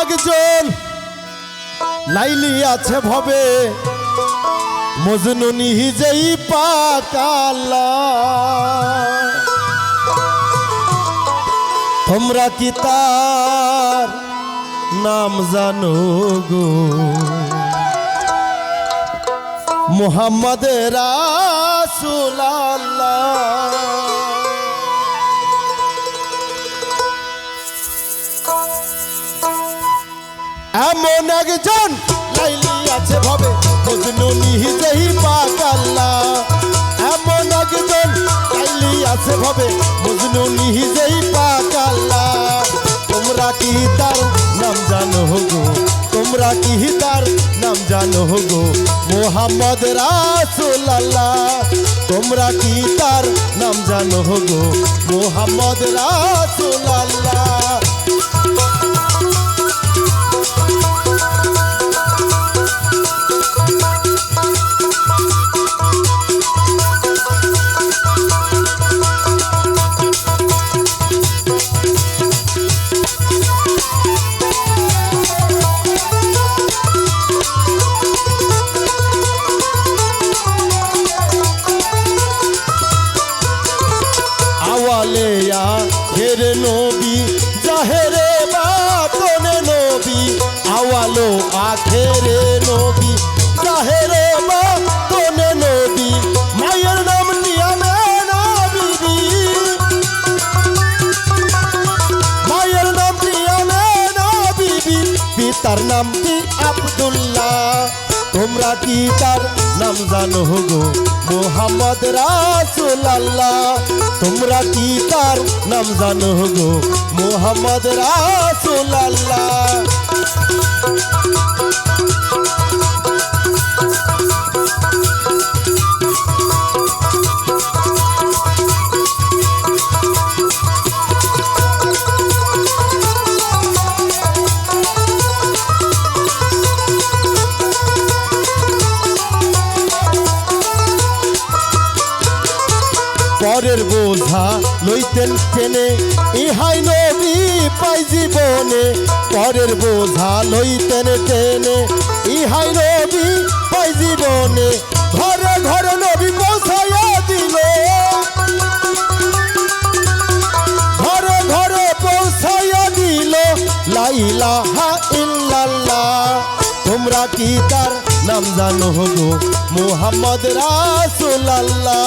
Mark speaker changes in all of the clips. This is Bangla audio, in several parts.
Speaker 1: একজন। লাইলি আছে ভবে। মজনু নিজেই পাকালা তোমরা কি তার নাম জানো গো? মোহাম্মদ রাসুলাল্লাহ এমন একজন লাইলি আছে ভাবে মজনু নিজেই পাগাল্লা এমন একজন লাইলি আছে ভাবে মজনু নিজেই পাগাল্লা তোমরা কি তার নাম জানো গো? তোমরা কি তার নাম জানো গো? মোহাম্মদ রাসুলাল্লাহ। তোমরা কি তার নাম জানো গো? মোহাম্মদ রাসুলাল্লাহ। নবী, জাহেরে বাতনে নবী, আওয়ালো আখেরে নবী, জাহেরে বাতনে নবী, মায়ের নাম নিয়ামে নবী মায়ের নাম নিয়ামে নবী পিতার নাম কি আব্দুল্লাহ। তোমরা কি তার নাম জানো গো? মোহাম্মদ রাসুলাল্লাহ। তোমরা কি তার নাম জানো গো? মোহাম্মদ রাসুলাল্লাহ। পরের বোঝা লইতেন টেনে। ইহাই নবী পাই জীবনে, পরের বোঝা লইতেন টেনে। ইহাই নবী পাই জীবনে, ঘরে ঘরে নবী পৌঁছাইয়া দিল। ঘরে ঘরে পৌঁছাইয়া দিল লাইলাহা ইল্লাল্লাহ। তোমরা কি তার নাম জানো গো? মোহাম্মদ রাসুলাল্লাহ।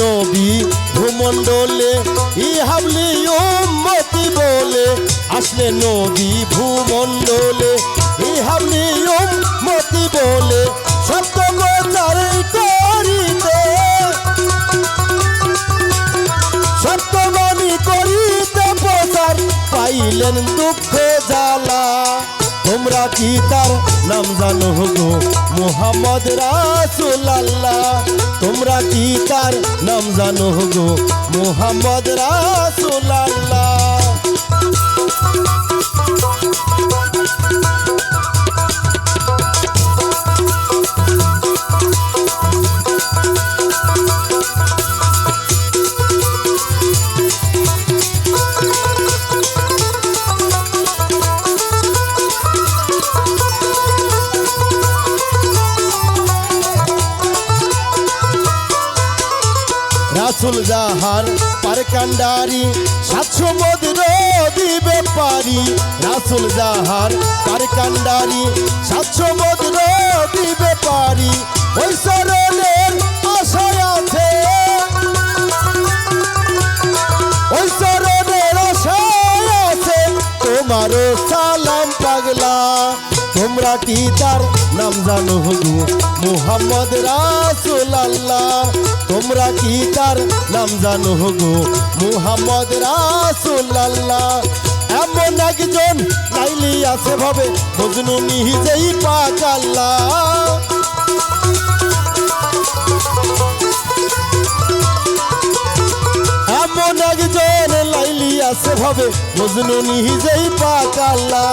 Speaker 1: নবী ভূমণ্ডলে, ইহাবলি উম্মতি বলে। আসলেন নবী ভূমণ্ডলে, ইহাবলি উম্মতি বলে। সত্য প্রচার করিতে সত্যবাণী করিতে প্রচার। পাইলেন দুঃখ জ্বালা, তোমরা কি তার নাম জানো গো মোহাম্মদ রাসুল্লাহ তোমরা কি তার নাম জানো গো মোহাম্মদ রাসুলাল্লাহ? রাসুল জাহার পার কান্ডারি সাতশো মদির দিবে পারি। রাসুল জাহার পার কান্ডারি সাতশো মদির দিবে পারি। ওই সরলের আশায় আছে। ওই সরলের আশায় আছে। তোমারও সালাম পাগলা। তোমরা কি তার নাম জানো গো মুহাম্মদ রাসুল আল্লাহ তোমরা কি তার নাম জানো গো মুহাম্মদ রাসুল আল্লাহ এমন একজন লাইলি আছে ভাবে, মজনু নিজেই পাক আল্লাহ। এমন একজন লাইলি আছে ভাবে, মজনু নিজেই পাক আল্লাহ।